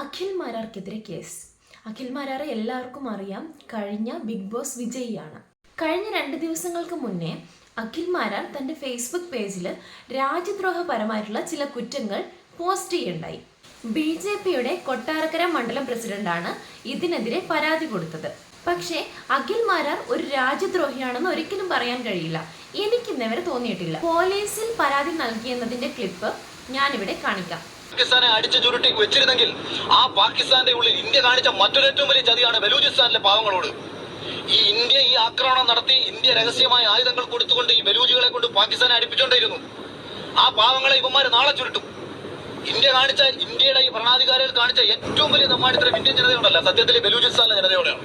അഖിൽ മാരാർക്കെതിരെ കേസ്. അഖിൽ മാരാറെ എല്ലാവർക്കും അറിയാം കഴിഞ്ഞ ബിഗ് ബോസ് വിജയിയാണ്. കഴിഞ്ഞ രണ്ട് ദിവസങ്ങൾക്ക് മുന്നേ അഖിൽ മാരാർ തന്റെ ഫേസ്ബുക്ക് പേജിൽ രാജ്യദ്രോഹപരമായിട്ടുള്ള ചില കുറ്റങ്ങൾ പോസ്റ്റ് ചെയ്യുണ്ടായി. ബി ജെ പിയുടെ കൊട്ടാരക്കര മണ്ഡലം പ്രസിഡന്റാണ് ഇതിനെതിരെ പരാതി കൊടുത്തത്. പക്ഷേ അഖിൽ മാരാർ ഒരു രാജ്യദ്രോഹിയാണെന്ന് ഒരിക്കലും പറയാൻ കഴിയില്ല. എനിക്കിന്നവരെ തോന്നിയിട്ടില്ല. പോലീസിൽ പരാതി നൽകിയെന്നതിന്റെ ക്ലിപ്പ് ഞാനിവിടെ കാണിക്കാം. പാകിസ്ഥാനെ അടിച്ചു ചുരുട്ടി വെച്ചിരുന്നെങ്കിൽ ആ പാകിസ്ഥാന്റെ ഉള്ളിൽ ഇന്ത്യ കാണിച്ച മറ്റൊരു ഏറ്റവും വലിയ ചതിയാണ് ബലൂചിസ്ഥാനിലെ പാവങ്ങളോട്. ഈ ഇന്ത്യ ഈ ആക്രമണം നടത്തി ഇന്ത്യ രഹസ്യമായ ആയുധങ്ങൾ കൊടുത്തുകൊണ്ട് ഈ ബലൂജികളെ കൊണ്ട് പാകിസ്ഥാനെ അടിപ്പിച്ചുകൊണ്ടേയിരുന്നു. ആ പാവങ്ങളെ ഇവന്മാര് നാളെ ചുരുട്ടും. ഇന്ത്യ കാണിച്ച ഇന്ത്യയുടെ ഈ ഭരണാധികാരികൾ കാണിച്ച ഏറ്റവും വലിയ നമ്മാടിത്തരം ഇന്ത്യൻ ജനതയോടല്ല സത്യത്തിൽ ബലൂചിസ്ഥാനിലെ ജനതയോടെയാണ്.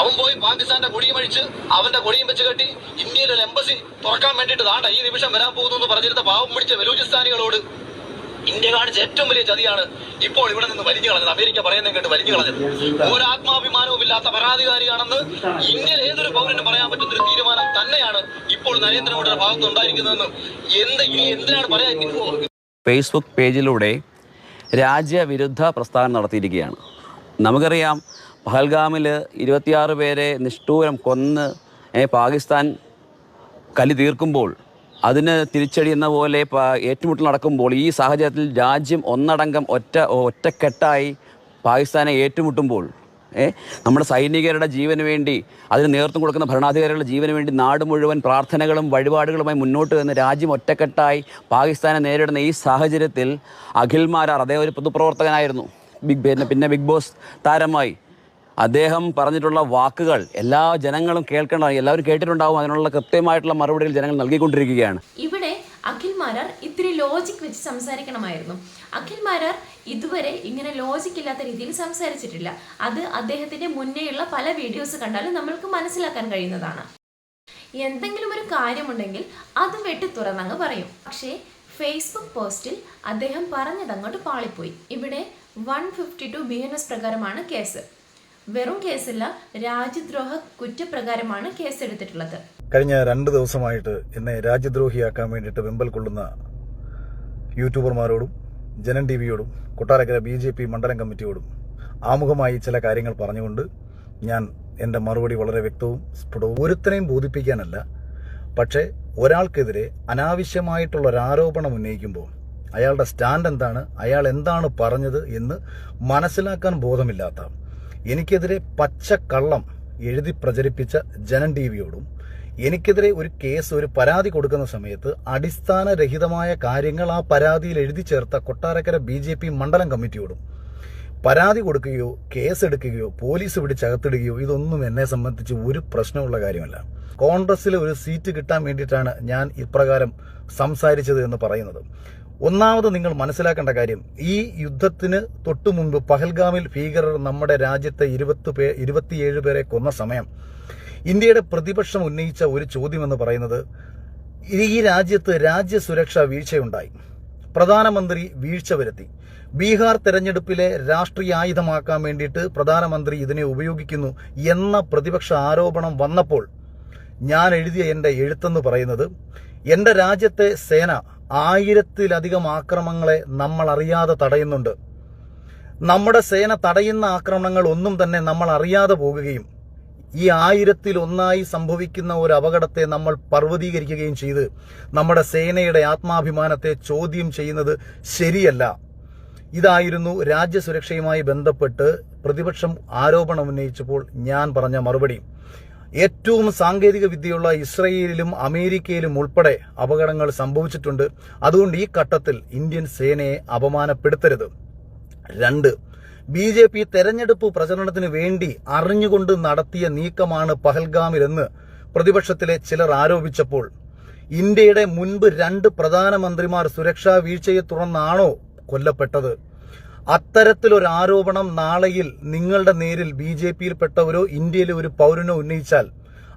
അവൻ പോയി പാകിസ്ഥാന്റെ കൊടിയും അഴിച്ച് അവന്റെ കൊടിയും വെച്ച് കെട്ടി ഇന്ത്യയിലൊരു എംബസി തുറക്കാൻ വേണ്ടിയിട്ട് ദാണ്ട ഈ നിമിഷം വരാൻ പോകുന്നു എന്ന് പറഞ്ഞിരുന്ന പാവം പിടിച്ച ബലൂചിസ്ഥാനികളോട് ഇന്ത്യ കാണിച്ച ഏറ്റവും വലിയ ചതിയാണ് ഇപ്പോൾ ഇവിടെ നിന്ന് വലിഞ്ഞു കളഞ്ഞത്. അമേരിക്ക പറയുന്നത് കേട്ട് വലിഞ്ഞു കളഞ്ഞത്. ഒരാത്മാഭിമാനവും ഇല്ലാത്ത ഭരണാധികാരിയാണെന്ന് ഇന്ത്യയിൽ ഏതൊരു പൗരനും പറയാൻ പറ്റുന്ന ഒരു തീരുമാനം തന്നെയാണ് ഇപ്പോൾ നരേന്ദ്രമോദിയുടെ ഭാഗത്ത് ഉണ്ടായിരിക്കുന്നതെന്ന് എന്ത് ഇനി എന്തിനാണ് പറയാൻ ഫേസ്ബുക്ക് പേജിലൂടെ രാജ്യവിരുദ്ധ പ്രസ്ഥാനം നടത്തിയിരിക്കുകയാണ്. നമുക്കറിയാം പഹൽഗാമിൽ ഇരുപത്തിയാറ് പേരെ നിഷ്ഠൂരം കൊന്ന് പാകിസ്ഥാൻ കലി തീർക്കുമ്പോൾ അതിന് തിരിച്ചടിയുന്ന പോലെ ഏറ്റുമുട്ടൽ നടക്കുമ്പോൾ ഈ സാഹചര്യത്തിൽ രാജ്യം ഒന്നടങ്കം ഒറ്റ ഒറ്റക്കെട്ടായി പാകിസ്ഥാനെ ഏറ്റുമുട്ടുമ്പോൾ നമ്മുടെ സൈനികരുടെ ജീവന് വേണ്ടി അതിന് നേതൃത്വം കൊടുക്കുന്ന ഭരണാധികാരികളുടെ ജീവന് വേണ്ടി നാട് മുഴുവൻ പ്രാർത്ഥനകളും വഴിപാടുകളുമായി മുന്നോട്ട് വന്ന് രാജ്യം ഒറ്റക്കെട്ടായി പാകിസ്ഥാനെ നേരിടുന്ന ഈ സാഹചര്യത്തിൽ അഖിൽ മാരാർ അദ്ദേഹം ഒരു പൊതുപ്രവർത്തകനായിരുന്നു ബിഗ് പിന്നെ ബിഗ് ബോസ് താരമായി അദ്ദേഹം പറഞ്ഞിട്ടുള്ള വാക്കുകൾ എല്ലാ ജനങ്ങളും കേൾക്കേണ്ട എല്ലാവരും കേട്ടിട്ടുണ്ടാവും. അതിനുള്ള കൃത്യമായിട്ടുള്ള മറുപടികൾ ജനങ്ങൾ നൽകിക്കൊണ്ടിരിക്കുകയാണ്. ഇവിടെ അഖിൽ മാരാർ ഇത്തിരി ലോജിക് വെച്ച് സംസാരിക്കണമായിരുന്നു. അഖിൽ മാരാർ ഇതുവരെ ഇങ്ങനെ ലോജിക് ഇല്ലാത്ത രീതിയിൽ സംസാരിച്ചിട്ടില്ല. അത് അദ്ദേഹത്തിന്റെ മുന്നേയുള്ള പല വീഡിയോസ് കണ്ടാലും നമ്മൾക്ക് മനസ്സിലാക്കാൻ കഴിയുന്നതാണ്. എന്തെങ്കിലും ഒരു കാര്യമുണ്ടെങ്കിൽ അത് വെട്ടി തുറന്നങ്ങ് പറയും. പക്ഷേ ഫേസ്ബുക്ക് പോസ്റ്റിൽ അദ്ദേഹം പറഞ്ഞതങ്ങോട്ട് പാളിപ്പോയി. ഇവിടെ one fifty two B N S പ്രകാരമാണ് കേസ്. വെറും കേസല്ല രാജ്യദ്രോഹ കുറ്റപ്രകാരമാണ് കേസെടുത്തിട്ടുള്ളത്. കഴിഞ്ഞ രണ്ട് ദിവസമായിട്ട് എന്നെ രാജ്യദ്രോഹിയാക്കാൻ വേണ്ടിയിട്ട് വെമ്പൽ കൊള്ളുന്ന യൂട്യൂബർമാരോടും ജനൻ ടി വിയോടും കൊട്ടാരക്കര ബി ജെ പി മണ്ഡലം കമ്മിറ്റിയോടും ആമുഖമായി ചില കാര്യങ്ങൾ പറഞ്ഞുകൊണ്ട് ഞാൻ എന്റെ മറുപടി വളരെ വ്യക്തവും സ്ഫുടവും ഒരുത്തനെയും ബോധിപ്പിക്കാനല്ല പക്ഷേ ഒരാൾക്കെതിരെ അനാവശ്യമായിട്ടുള്ള ഒരു ആരോപണം ഉന്നയിക്കുമ്പോൾ അയാളുടെ സ്റ്റാൻഡ് എന്താണ് അയാൾ എന്താണ് പറഞ്ഞത് എന്ന് മനസ്സിലാക്കാൻ ബോധമില്ലാത്ത എനിക്കെതിരെ പച്ചക്കള്ളം എഴുതി പ്രചരിപ്പിച്ച ജനൻ ടി വിയോടും എനിക്കെതിരെ ഒരു കേസ് ഒരു പരാതി കൊടുക്കുന്ന സമയത്ത് അടിസ്ഥാനരഹിതമായ കാര്യങ്ങൾ ആ പരാതിയിൽ എഴുതി ചേർത്ത കൊട്ടാരക്കര ബി ജെ പി മണ്ഡലം കമ്മിറ്റിയോടും പരാതി കൊടുക്കുകയോ കേസെടുക്കുകയോ പോലീസ് പിടിച്ചകത്തിടുകയോ ഇതൊന്നും എന്നെ സംബന്ധിച്ച് ഒരു പ്രശ്നമുള്ള കാര്യമല്ല. കോൺഗ്രസിൽ ഒരു സീറ്റ് കിട്ടാൻ വേണ്ടിയിട്ടാണ് ഞാൻ ഇപ്രകാരം സംസാരിച്ചത് എന്ന് പറയുന്നത്. ഒന്നാമത് നിങ്ങൾ മനസ്സിലാക്കേണ്ട കാര്യം ഈ യുദ്ധത്തിന് തൊട്ടു മുമ്പ് പഹൽഗാമിൽ ഭീകരർ നമ്മുടെ രാജ്യത്തെ ഇരുപത്തി പേ ഇരുപത്തിയേഴ് പേരെ കൊന്ന സമയം ഇന്ത്യയുടെ പ്രതിപക്ഷം ഉന്നയിച്ച ഒരു ചോദ്യം എന്ന് പറയുന്നത് ഈ രാജ്യത്ത് രാജ്യസുരക്ഷ വീഴ്ചയുണ്ടായി. പ്രധാനമന്ത്രി വീഴ്ച വരുത്തി. ബീഹാർ തെരഞ്ഞെടുപ്പിലെ രാഷ്ട്രീയ ആയുധമാക്കാൻ വേണ്ടിയിട്ട് പ്രധാനമന്ത്രി ഇതിനെ ഉപയോഗിക്കുന്നു എന്ന പ്രതിപക്ഷ ആരോപണം വന്നപ്പോൾ ഞാൻ എഴുതിയ എന്റെ എഴുത്തെന്ന് പറയുന്നത് എന്റെ രാജ്യത്തെ സേന ആയിരത്തിലധികം ആക്രമണങ്ങളെ നമ്മൾ അറിയാതെ തടയുന്നുണ്ട്. നമ്മുടെ സേന തടയുന്ന ആക്രമണങ്ങൾ ഒന്നും തന്നെ നമ്മൾ അറിയാതെ പോകുകയും ഈ ആയിരത്തിൽ ഒന്നായി സംഭവിക്കുന്ന ഒരു അപകടത്തെ നമ്മൾ പർവതീകരിക്കുകയും ചെയ്ത് നമ്മുടെ സേനയുടെ ആത്മാഭിമാനത്തെ ചോദ്യം ചെയ്യുന്നത് ശരിയല്ല. ഇതായിരുന്നു രാജ്യസുരക്ഷയുമായി ബന്ധപ്പെട്ട് പ്രതിപക്ഷം ആരോപണം ഉന്നയിച്ചപ്പോൾ ഞാൻ പറഞ്ഞ മറുപടി. ഏറ്റവും സാങ്കേതിക വിദ്യയുള്ള ഇസ്രയേലിലും അമേരിക്കയിലും ഉൾപ്പെടെ അപകടങ്ങൾ സംഭവിച്ചിട്ടുണ്ട്. അതുകൊണ്ട് ഈ ഘട്ടത്തിൽ ഇന്ത്യൻ സേനയെ അപമാനപ്പെടുത്തരുത്. രണ്ട് ബി ജെ പി തെരഞ്ഞെടുപ്പ് പ്രചരണത്തിന് വേണ്ടി അറിഞ്ഞുകൊണ്ട് നടത്തിയ നീക്കമാണ് പഹൽഗാമിലെന്ന് പ്രതിപക്ഷത്തിലെ ചിലർ ആരോപിച്ചപ്പോൾ. ഇന്ത്യയുടെ മുൻപ് രണ്ട് പ്രധാനമന്ത്രിമാർ സുരക്ഷാ വീഴ്ചയെ തുടർന്നാണോ കൊല്ലപ്പെട്ടത്? അത്തരത്തിലൊരു ആരോപണം നാളെയിൽ നിങ്ങളുടെ നേരിൽ ബി ജെ പിയിൽപ്പെട്ടവരോ ഇന്ത്യയിലെ ഒരു പൗരനോ ഉന്നയിച്ചാൽ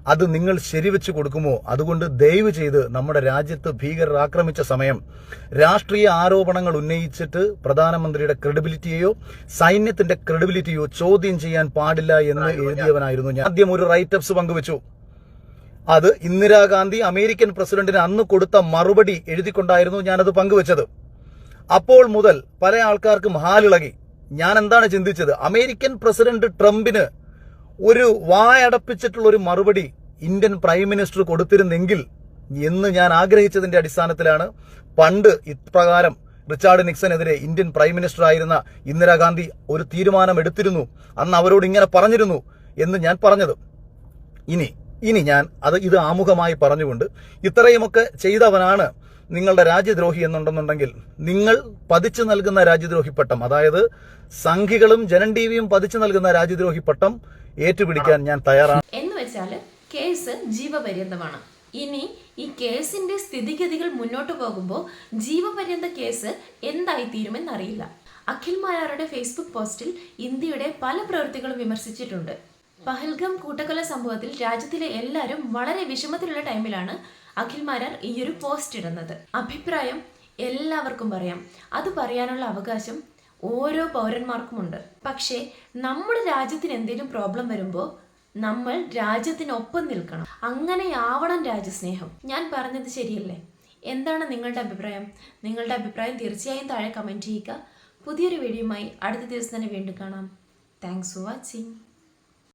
അത് നിങ്ങൾ ശരിവെച്ച് കൊടുക്കുമോ? അതുകൊണ്ട് ദയവ് ചെയ്ത് നമ്മുടെ രാജ്യത്ത് ഭീകരർ ആക്രമിച്ച സമയം രാഷ്ട്രീയ ആരോപണങ്ങൾ ഉന്നയിച്ചിട്ട് പ്രധാനമന്ത്രിയുടെ ക്രെഡിബിലിറ്റിയെയോ സൈന്യത്തിന്റെ ക്രെഡിബിലിറ്റിയോ ചോദ്യം ചെയ്യാൻ പാടില്ല എന്ന് എഴുതിയവനായിരുന്നു ഞാൻ. ആദ്യം ഒരു റൈറ്റ് അപ്സ് പങ്കുവച്ചു. അത് ഇന്ദിരാഗാന്ധി അമേരിക്കൻ പ്രസിഡന്റിന് അന്ന് കൊടുത്ത മറുപടി എഴുതിക്കൊണ്ടായിരുന്നു ഞാനത് പങ്കുവച്ചത്. അപ്പോൾ മുതൽ പല ആൾക്കാർക്കും ഹാലിളകി. ഞാൻ എന്താണ് ചിന്തിച്ചത്? അമേരിക്കൻ പ്രസിഡന്റ് ട്രംപിന് ഒരു വായടപ്പിച്ചിട്ടുള്ള ഒരു മറുപടി ഇന്ത്യൻ പ്രൈം മിനിസ്റ്റർ കൊടുത്തിരുന്നെങ്കിൽ എന്ന് ഞാൻ ആഗ്രഹിച്ചതിന്റെ അടിസ്ഥാനത്തിലാണ് പണ്ട് ഇപ്രകാരം റിച്ചാർഡ് നിക്സനെതിരെ ഇന്ത്യൻ പ്രൈം മിനിസ്റ്റർ ആയിരുന്ന ഇന്ദിരാഗാന്ധി ഒരു തീരുമാനം എടുത്തിരുന്നു. അന്ന് അവരോട് ഇങ്ങനെ പറഞ്ഞിരുന്നു എന്ന് ഞാൻ പറഞ്ഞത്. ഇനി ഇനി ഞാൻ അത് ഇത് ആമുഖമായി പറഞ്ഞുകൊണ്ട് ഇത്രയുമൊക്കെ ചെയ്തവനാണ് നിങ്ങളുടെ രാജ്യദ്രോഹി എന്നുണ്ടെന്നുണ്ടെങ്കിൽ നിങ്ങൾ പതിച്ചു നൽകുന്ന രാജ്യദ്രോഹി പട്ടം അതായത് സംഘികളും ജനൻ ടിവിയും പതിച്ചു നൽകുന്ന രാജ്യദ്രോഹി പട്ടം ഏറ്റുപിടിക്കാൻ ഞാൻ തയ്യാറാണ്. എന്ന് വെച്ചാൽ കേസ് ജീവപര്യന്തമാണ്. ഇനി ഈ കേസിന്റെ സ്ഥിതിഗതികൾ മുന്നോട്ട് പോകുമ്പോൾ ജീവപര്യന്ത കേസ് എന്തായി തീരുമെന്നറിയില്ല അഖിൽ മാരാറുടെ ഫേസ്ബുക്ക് പോസ്റ്റിൽ ഇന്ത്യയുടെ പല പ്രവൃത്തികളും വിമർശിച്ചിട്ടുണ്ട്. പഹൽഗം കൂട്ടക്കൊല സംഭവത്തിൽ രാജ്യത്തിലെ എല്ലാവരും വളരെ വിഷമത്തിലുള്ള ടൈമിലാണ് അഖിൽ മാരാർ ഈ ഒരു പോസ്റ്റ് ഇടുന്നത്. അഭിപ്രായം എല്ലാവർക്കും പറയാം. അത് പറയാനുള്ള അവകാശം ഓരോ പൗരന്മാർക്കുമുണ്ട്. പക്ഷേ നമ്മുടെ രാജ്യത്തിന് എന്തെങ്കിലും പ്രോബ്ലം വരുമ്പോൾ നമ്മൾ രാജ്യത്തിനൊപ്പം നിൽക്കണം. അങ്ങനെയാവണം രാജ്യസ്നേഹം. ഞാൻ പറഞ്ഞത് ശരിയല്ലേ? എന്താണ് നിങ്ങളുടെ അഭിപ്രായം? നിങ്ങളുടെ അഭിപ്രായം തീർച്ചയായും താഴെ കമന്റ് ചെയ്യുക. പുതിയൊരു വീഡിയോയുമായി അടുത്ത ദിവസം തന്നെ വീണ്ടും കാണാം. Thanks for watching